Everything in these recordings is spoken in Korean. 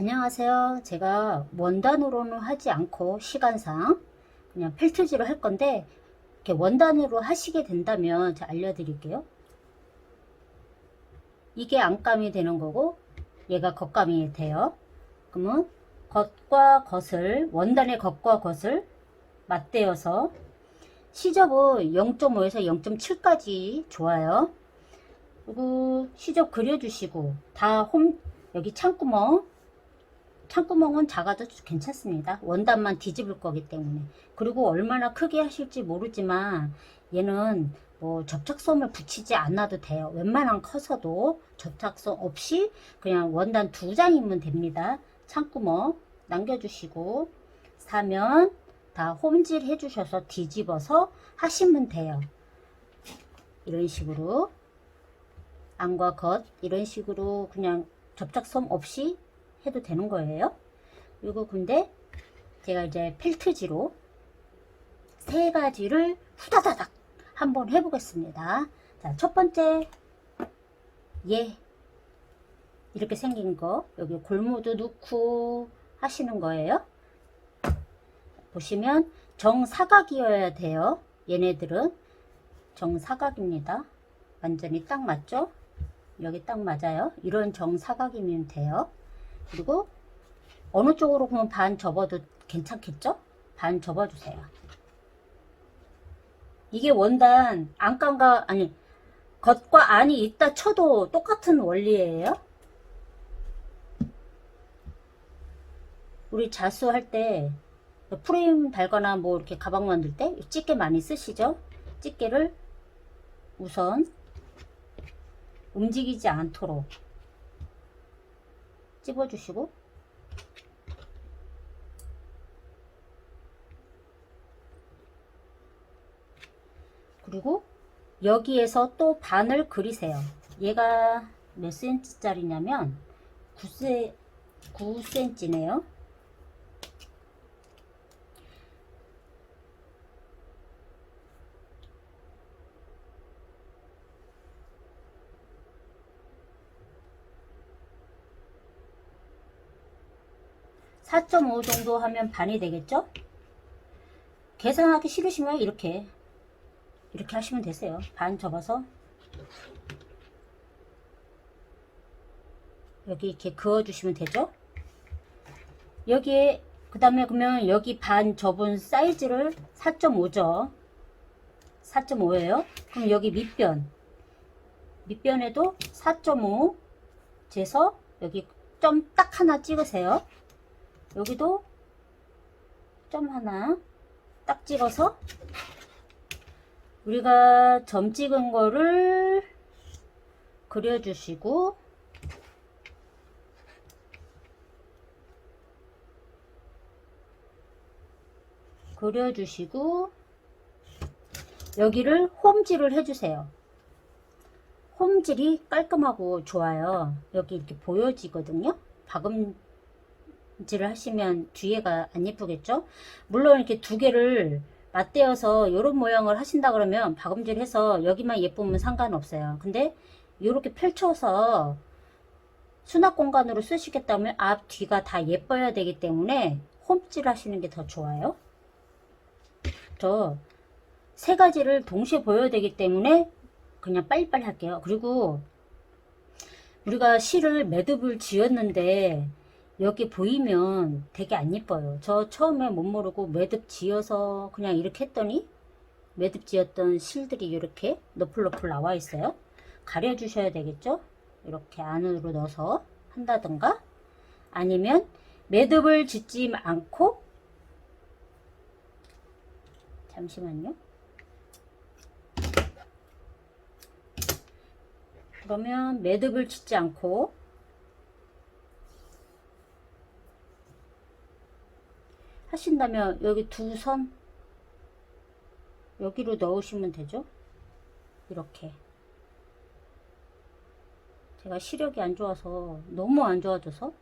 안녕하세요. 제가 원단으로는 하지 않고 시간상 그냥 펠트지로 할 건데 이렇게 원단으로 하시게 된다면 제가 알려드릴게요. 이게 안감이 되는 거고 얘가 겉감이 돼요. 그러면 겉과 겉을 원단의 겉과 겉을 맞대어서 시접은 0.5에서 0.7까지 좋아요. 그리고 시접 그려주시고 다 홈 여기 창구멍 창구멍은 작아도 괜찮습니다. 원단만 뒤집을 거기 때문에. 그리고 얼마나 크게 하실지 모르지만 얘는 뭐 접착솜을 붙이지 않아도 돼요. 웬만한 커서도 접착솜 없이 그냥 원단 두 장이면 됩니다. 창구멍 남겨주시고 사면 다 홈질 해주셔서 뒤집어서 하시면 돼요. 이런 식으로 안과 겉 이런 식으로 그냥 접착솜 없이 해도 되는 거예요. 그리고 근데 제가 이제 펠트지로 세 가지를 후다다닥 한번 해보겠습니다. 자, 첫 번째 얘 이렇게 생긴 거 여기 골무도 넣고 하시는 거예요. 보시면 정사각이어야 돼요. 얘네들은 정사각입니다. 완전히 딱 맞죠? 여기 딱 맞아요. 이런 정사각이면 돼요. 그리고 어느 쪽으로 보면 반 접어도 괜찮겠죠? 반 접어주세요. 이게 원단 안감과 아니 겉과 안이 있다 쳐도 똑같은 원리예요. 우리 자수 할 때 프레임 달거나 뭐 이렇게 가방 만들 때 집게 많이 쓰시죠? 집게를 우선 움직이지 않도록 찝어주시고 그리고 여기에서 또 반을 그리세요. 얘가 몇 cm짜리냐면 9cm, 9cm네요. (4.5) 정도 하면 반이 되겠죠? 계산하기 싫으시면 이렇게 이렇게 하시면 되세요. 반 접어서 여기 이렇게 그어주시면 되죠. 여기에 그 다음에 그러면 여기 반 접은 사이즈를 4.5죠. 4.5예요. 그럼 여기 밑변 밑변에도 4.5 재서 여기 점 딱 하나 찍으세요. 여기도 점 하나 딱 찍어서 우리가 점 찍은 거를 그려주시고 그려주시고 여기를 홈질을 해주세요. 홈질이 깔끔하고 좋아요. 여기 이렇게 보여지거든요. 박음 질을 하시면 뒤에가 안 예쁘겠죠? 물론 이렇게 두 개를 맞대어서 이런 모양을 하신다 그러면 박음질 해서 여기만 예쁘면 상관없어요. 근데 이렇게 펼쳐서 수납 공간으로 쓰시겠다면 앞, 뒤가 다 예뻐야 되기 때문에 홈질 하시는 게 더 좋아요. 저 세 가지를 동시에 보여야 되기 때문에 그냥 빨리빨리 할게요. 그리고 우리가 실을 매듭을 지었는데 여기 보이면 되게 안 예뻐요. 저 처음에 못 모르고 매듭 지어서 그냥 이렇게 했더니 매듭 지었던 실들이 이렇게 너플너플 나와 있어요. 가려주셔야 되겠죠? 이렇게 안으로 넣어서 한다던가 아니면 매듭을 짓지 않고 잠시만요. 그러면 매듭을 짓지 않고 하신다면 여기 두 선 여기로 넣으시면 되죠. 이렇게 제가 시력이 안 좋아서 너무 안 좋아져서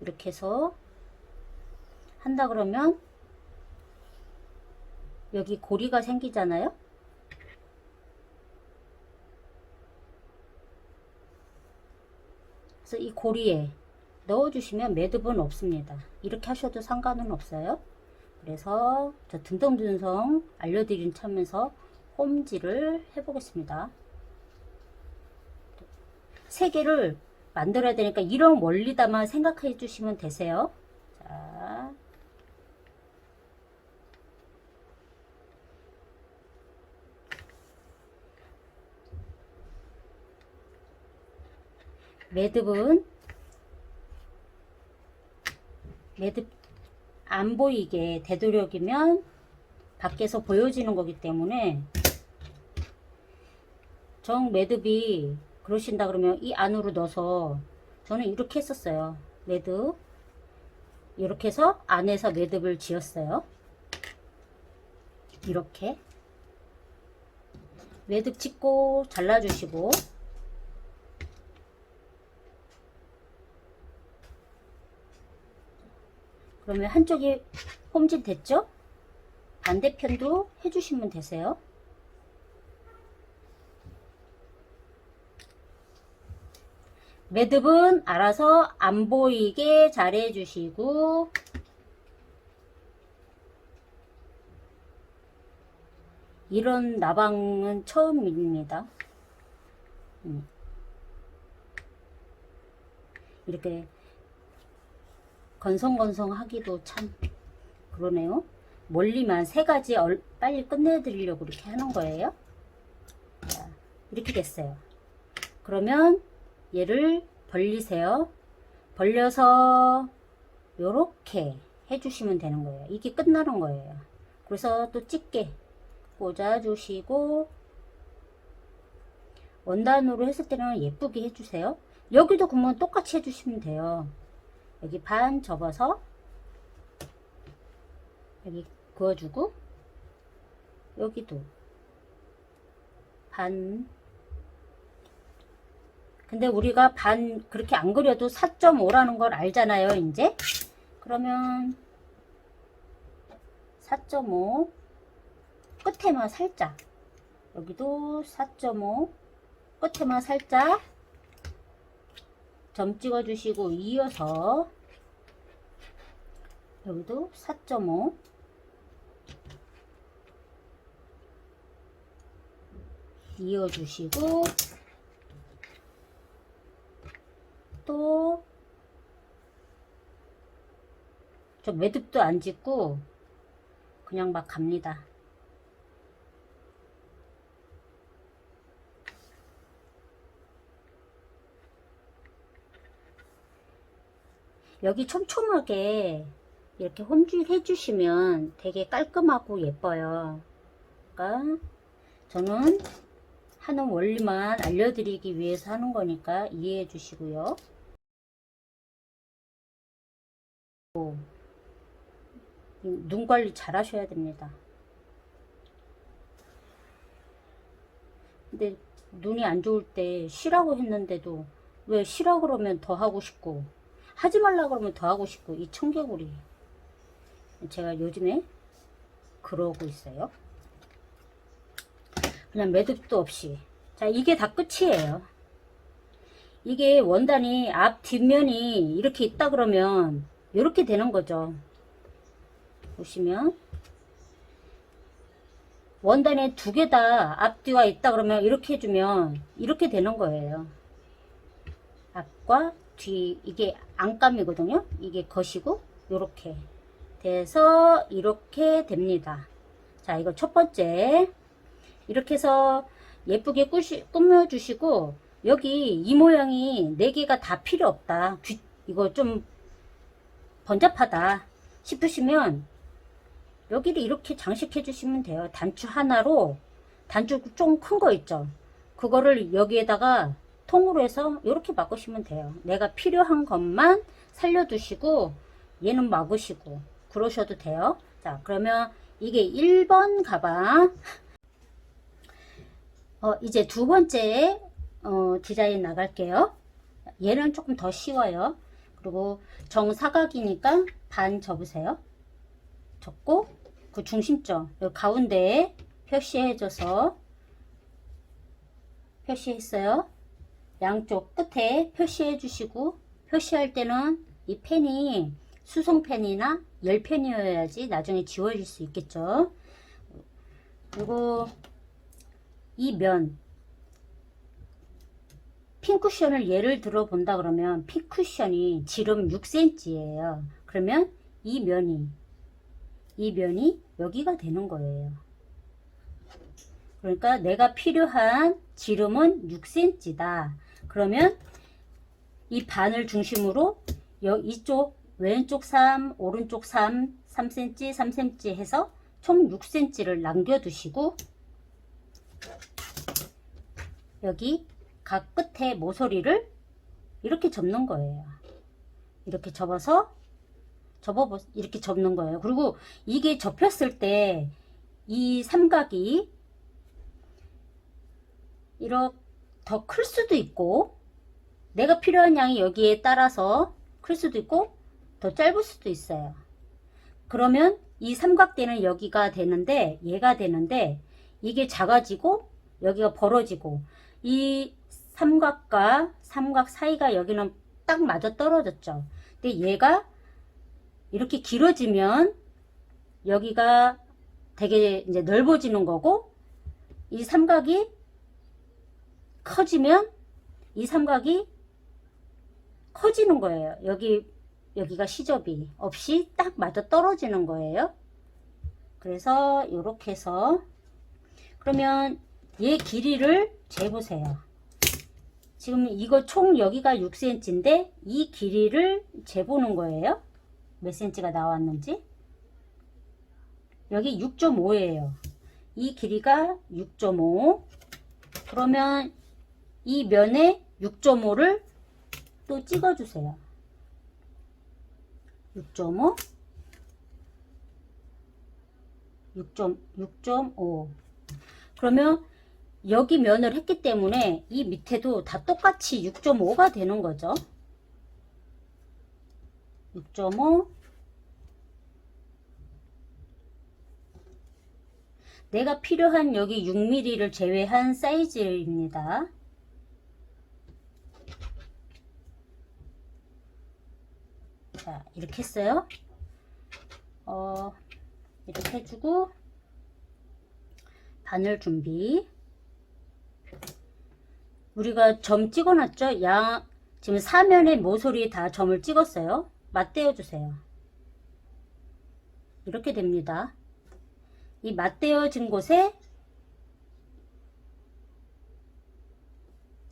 이렇게 해서 한다 그러면 여기 고리가 생기잖아요. 그래서 이 고리에 넣어주시면 매듭은 없습니다. 이렇게 하셔도 상관은 없어요. 그래서 저 듬성듬성 알려드린 차면서 홈질을 해보겠습니다. 세 개를 만들어야 되니까 이런 원리다만 생각해 주시면 되세요. 자. 매듭은 매듭 안 보이게 되도록이면 밖에서 보여지는 거기 때문에 정 매듭이 그러신다 그러면 이 안으로 넣어서 저는 이렇게 했었어요. 매듭 이렇게 해서 안에서 매듭을 지었어요. 이렇게 매듭 찍고 잘라주시고 그러면 한쪽이 홈질 됐죠? 반대편도 해주시면 되세요. 매듭은 알아서 안 보이게 잘 해주시고 이런 나방은 처음입니다. 음. 이렇게 건성건성하기도 참 그러네요. 멀리만 세 가지 얼- 빨리 끝내드리려고 이렇게 하는 거예요. 자, 이렇게 됐어요. 그러면 얘를 벌리세요. 벌려서 요렇게 해주시면 되는 거예요. 이게 끝나는 거예요. 그래서 또 집게 꽂아주시고 원단으로 했을 때는 예쁘게 해주세요. 여기도 그러면 똑같이 해주시면 돼요. 여기 반 접어서 여기 그어주고 여기도 반. 근데 우리가 반 그렇게 안 그려도 4.5라는 걸 알잖아요 이제? 그러면 4.5 끝에만 살짝. 여기도 4.5 끝에만 살짝 점 찍어 주시고 이어서 여기도 4.5 이어 주시고 또저 매듭도 안 짓고 그냥 막 갑니다. 여기 촘촘하게 이렇게 홈질 해주시면 되게 깔끔하고 예뻐요. 그러니까 저는 하는 원리만 알려드리기 위해서 하는 거니까 이해해 주시고요. 눈 관리 잘 하셔야 됩니다. 근데 눈이 안 좋을 때 쉬라고 했는데도 왜 쉬라 그러면 더 하고 싶고 하지 말라 그러면 더 하고 싶고 이 청개구리 제가 요즘에 그러고 있어요. 그냥 매듭도 없이 자 이게 다 끝이에요. 이게 원단이 앞 뒷면이 이렇게 있다 그러면 이렇게 되는 거죠. 보시면 원단에 두 개 다 앞뒤가 있다 그러면 이렇게 해주면 이렇게 되는 거예요. 앞과 뒤 이게 안감이거든요. 이게 것이고 이렇게 돼서 이렇게 됩니다. 자 이거 첫 번째 이렇게 해서 예쁘게 꾸시, 꾸며주시고 여기 이 모양이 네 개가 다 필요 없다. 귀, 이거 좀 번잡하다 싶으시면 여기를 이렇게 장식해 주시면 돼요. 단추 하나로 단추 좀 큰 거 있죠. 그거를 여기에다가 통으로 해서 이렇게 막으시면 돼요. 내가 필요한 것만 살려두시고 얘는 막으시고 그러셔도 돼요. 자 그러면 이게 1번 가방 어, 이제 두 번째 어, 디자인 나갈게요. 얘는 조금 더 쉬워요. 그리고 정사각이니까 반 접으세요. 접고 그 중심점 여기 가운데에 표시해줘서 표시했어요. 양쪽 끝에 표시해 주시고 표시할 때는 이 펜이 수송펜이나 열펜이어야지 나중에 지워질 수 있겠죠. 그리고 이 면, 핀쿠션을 예를 들어 본다 그러면 핀쿠션이 지름 6cm예요. 그러면 이 면이 이 면이 여기가 되는 거예요. 그러니까 내가 필요한 지름은 6cm다. 그러면 이 반을 중심으로 여, 이쪽 왼쪽 3, 오른쪽 3, 3cm, 3cm 해서 총 6cm를 남겨두시고 여기 각 끝에 모서리를 이렇게 접는 거예요. 이렇게 접어서 접어 이렇게 접는 거예요. 그리고 이게 접혔을 때 이 삼각이 이렇게 더 클 수도 있고 내가 필요한 양이 여기에 따라서 클 수도 있고 더 짧을 수도 있어요. 그러면 이 삼각대는 여기가 되는데 얘가 되는데 이게 작아지고 여기가 벌어지고 이 삼각과 삼각 사이가 여기는 딱 맞아 떨어졌죠. 근데 얘가 이렇게 길어지면 여기가 되게 이제 넓어지는 거고 이 삼각이 커지면 이 삼각이 커지는 거예요. 여기 여기가 시접이 없이 딱 맞아 떨어지는 거예요. 그래서 이렇게 해서 그러면 얘 길이를 재보세요. 지금 이거 총 여기가 6cm인데 이 길이를 재보는 거예요. 몇 cm가 나왔는지. 여기 6.5예요. 이 길이가 6.5. 그러면 이 면에 6.5를 또 찍어주세요. 6.5 6.6.5 그러면 여기 면을 했기 때문에 이 밑에도 다 똑같이 6.5가 되는 거죠. 6.5 내가 필요한 여기 6mm를 제외한 사이즈입니다. 자, 이렇게 했어요. 어, 이렇게 해주고, 바늘 준비. 우리가 점 찍어놨죠? 양, 지금 사면의 모서리에 다 점을 찍었어요. 맞대어 주세요. 이렇게 됩니다. 이 맞대어진 곳에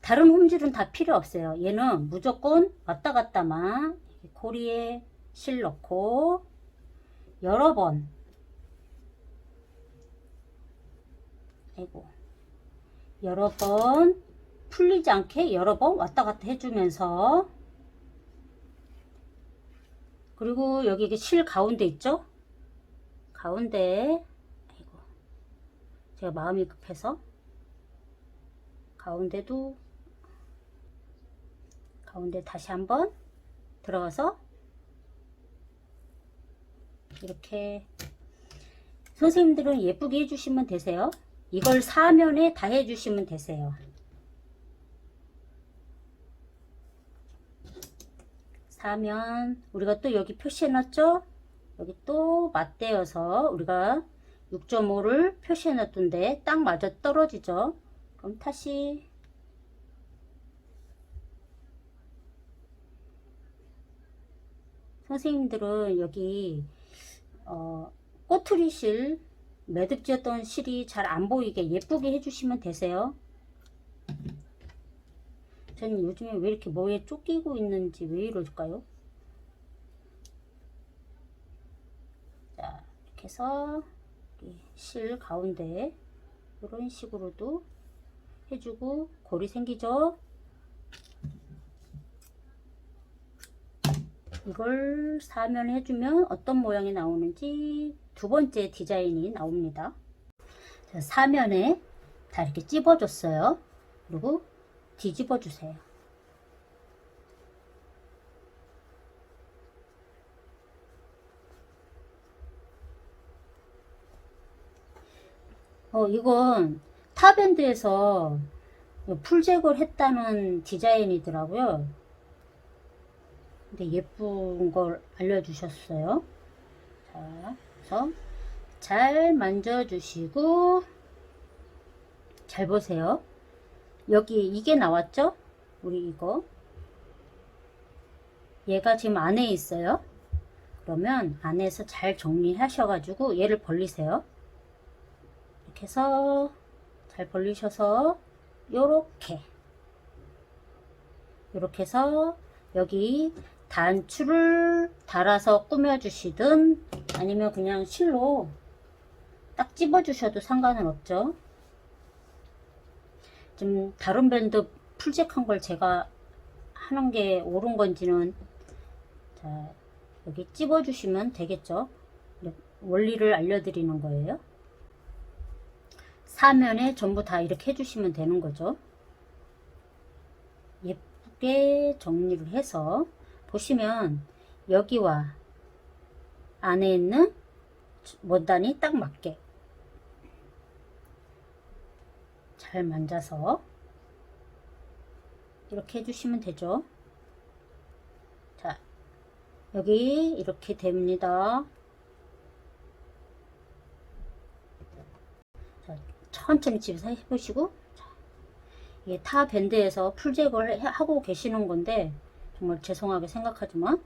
다른 홈질은 다 필요 없어요. 얘는 무조건 왔다 갔다만 고리에 실 넣고 여러 번. 아이고. 여러 번 풀리지 않게 여러 번 왔다 갔다 해주면서. 그리고 여기 실 가운데 있죠? 가운데. 아이고. 제가 마음이 급해서. 가운데도. 가운데 다시 한번 들어가서 이렇게 선생님들은 예쁘게 해주시면 되세요. 이걸 사면에 다 해주시면 되세요. 사면 우리가 또 여기 표시해놨죠? 여기 또 맞대어서 우리가 6.5를 표시해놨던데 딱 맞아 떨어지죠? 그럼 다시 선생님들은 여기 어, 꼬투리 실 매듭지었던 실이 잘 안 보이게 예쁘게 해주시면 되세요. 저는 요즘에 왜 이렇게 뭐에 쫓기고 있는지 왜 이럴까요? 자, 이렇게 해서 실 가운데 이런 식으로도 해주고 골이 생기죠? 이걸 사면 해주면 어떤 모양이 나오는지 두 번째 디자인이 나옵니다. 자, 사면에 다 이렇게 찝어줬어요. 그리고 뒤집어 주세요. 어, 이건 타밴드에서 풀 제거를 했다는 디자인이더라고요. 근데 예쁜 걸 알려주셨어요. 자, 그래서 잘 만져주시고 잘 보세요. 여기 이게 나왔죠? 우리 이거 얘가 지금 안에 있어요. 그러면 안에서 잘 정리하셔가지고 얘를 벌리세요. 이렇게 해서 잘 벌리셔서 요렇게 요렇게 해서 여기 단추를 달아서 꾸며주시든 아니면 그냥 실로 딱 집어주셔도 상관은 없죠. 좀 다른 밴드 풀잭한 걸 제가 하는 게 옳은 건지는 자 여기 집어주시면 되겠죠. 원리를 알려드리는 거예요. 사면에 전부 다 이렇게 해주시면 되는 거죠. 예쁘게 정리를 해서 보시면 여기와 안에 있는 원단이 딱 맞게 잘 만져서 이렇게 해주시면 되죠. 자, 여기 이렇게 됩니다. 자, 천천히 집에서 해보시고 자, 이게 타 밴드에서 풀잭을 해- 하고 계시는 건데 정말 죄송하게 생각하지만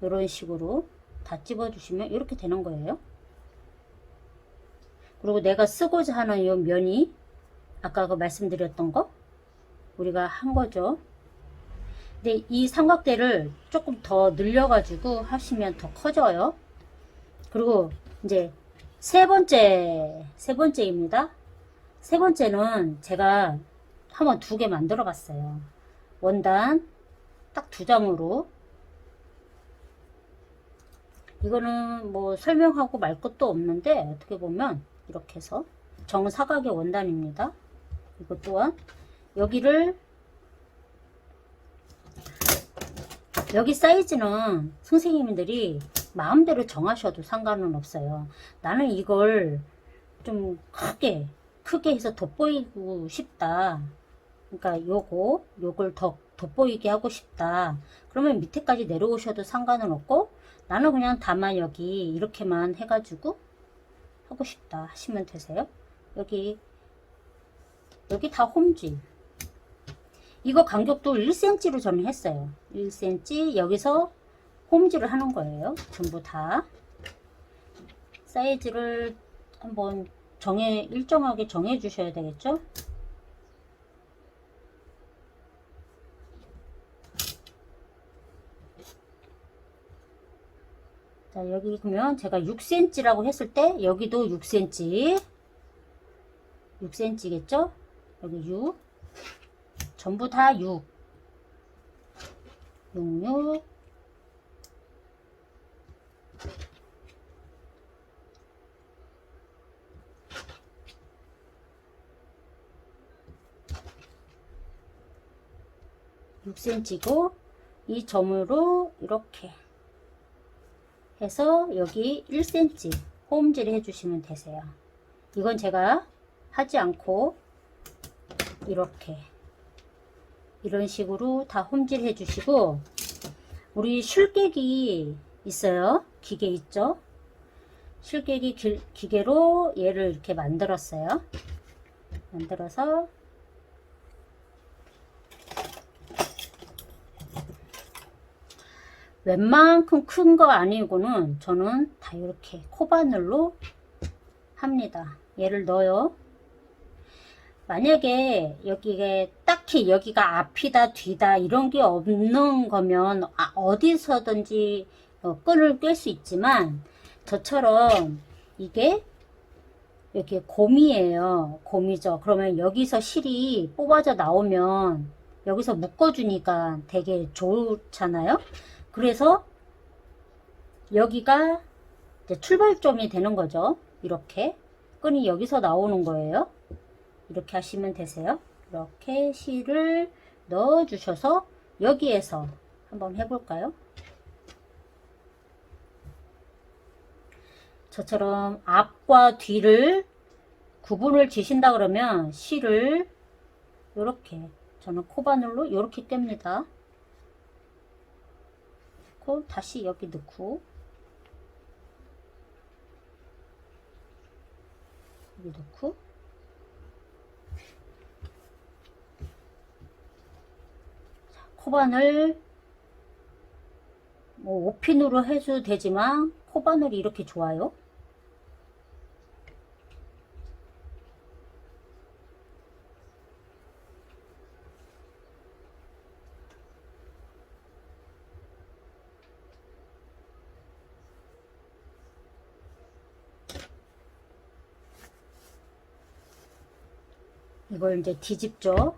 이런 식으로 다 집어주시면 이렇게 되는 거예요. 그리고 내가 쓰고자 하는 이 면이 아까 그 말씀드렸던 거 우리가 한 거죠. 근데 이 삼각대를 조금 더 늘려가지고 하시면 더 커져요. 그리고 이제 세 번째, 세 번째입니다. 세 번째는 제가 한번 두 개 만들어 봤어요. 원단 딱 두 장으로. 이거는 뭐 설명하고 말 것도 없는데 어떻게 보면 이렇게 해서 정사각의 원단입니다. 이것 또한 여기를 여기 사이즈는 선생님들이 마음대로 정하셔도 상관은 없어요. 나는 이걸 좀 크게 크게 해서 돋보이고 싶다. 그러니까 요거 요걸 더 돋보이게 하고 싶다. 그러면 밑에까지 내려오셔도 상관은 없고 나는 그냥 다만 여기 이렇게만 해가지고 하고 싶다 하시면 되세요. 여기 여기 다 홈지. 이거 간격도 1cm로 저는 했어요. 1cm 여기서 홈지를 하는 거예요. 전부 다. 사이즈를 한번 정해 일정하게 정해 주셔야 되겠죠? 자, 여기 그러면 제가 6cm라고 했을 때 여기도 6cm 6cm겠죠? 여기 6 전부 다 6 6 6 6cm고 이 점으로 이렇게 해서 여기 1cm 홈질 해주시면 되세요. 이건 제가 하지 않고 이렇게 이런 식으로 다 홈질 해주시고 우리 슐깨기 있어요. 기계 있죠? 슐깨기 기, 기계로 얘를 이렇게 만들었어요. 만들어서 웬만큼 큰 거 아니고는 저는 다 이렇게 코바늘로 합니다. 얘를 넣어요. 만약에 여기에 딱히 여기가 앞이다 뒤다 이런 게 없는 거면 아, 어디서든지 어, 끈을 꿰 수 있지만 저처럼 이게 여기 곰이에요. 곰이죠. 그러면 여기서 실이 뽑아져 나오면 여기서 묶어주니까 되게 좋잖아요. 그래서 여기가 출발점이 되는 거죠. 이렇게 끈이 여기서 나오는 거예요. 이렇게 하시면 되세요. 이렇게 실을 넣어 주셔서 여기에서 한번 해볼까요? 저처럼 앞과 뒤를 구분을 지신다 그러면 실을 이렇게 저는 코바늘로 이렇게 깹니다. 넣고 다시 여기 넣고 여기 넣고 자, 코바늘 뭐 5핀으로 해도 되지만 코바늘이 이렇게 좋아요. 이걸 이제 뒤집죠.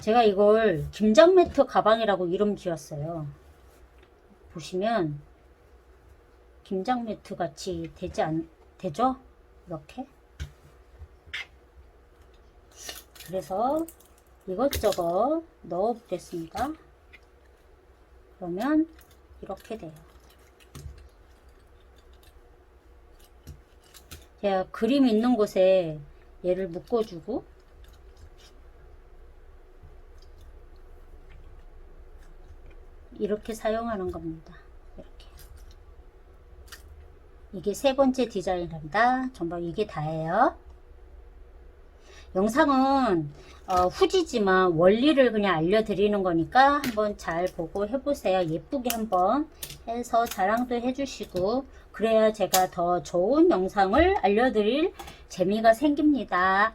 제가 이걸 김장 매트 가방이라고 이름 지었어요. 보시면 김장 매트 같이 되지 않 되죠? 이렇게. 그래서 이것저것 넣어 보겠습니다. 그러면 이렇게 돼요. 제가 그림 있는 곳에 얘를 묶어주고 이렇게 사용하는 겁니다. 이렇게. 이게 세 번째 디자인입니다. 전부 이게 다예요. 영상은 어, 후지지만 원리를 그냥 알려드리는 거니까 한번 잘 보고 해보세요. 예쁘게 한번 해서 자랑도 해주시고 그래야 제가 더 좋은 영상을 알려드릴 재미가 생깁니다.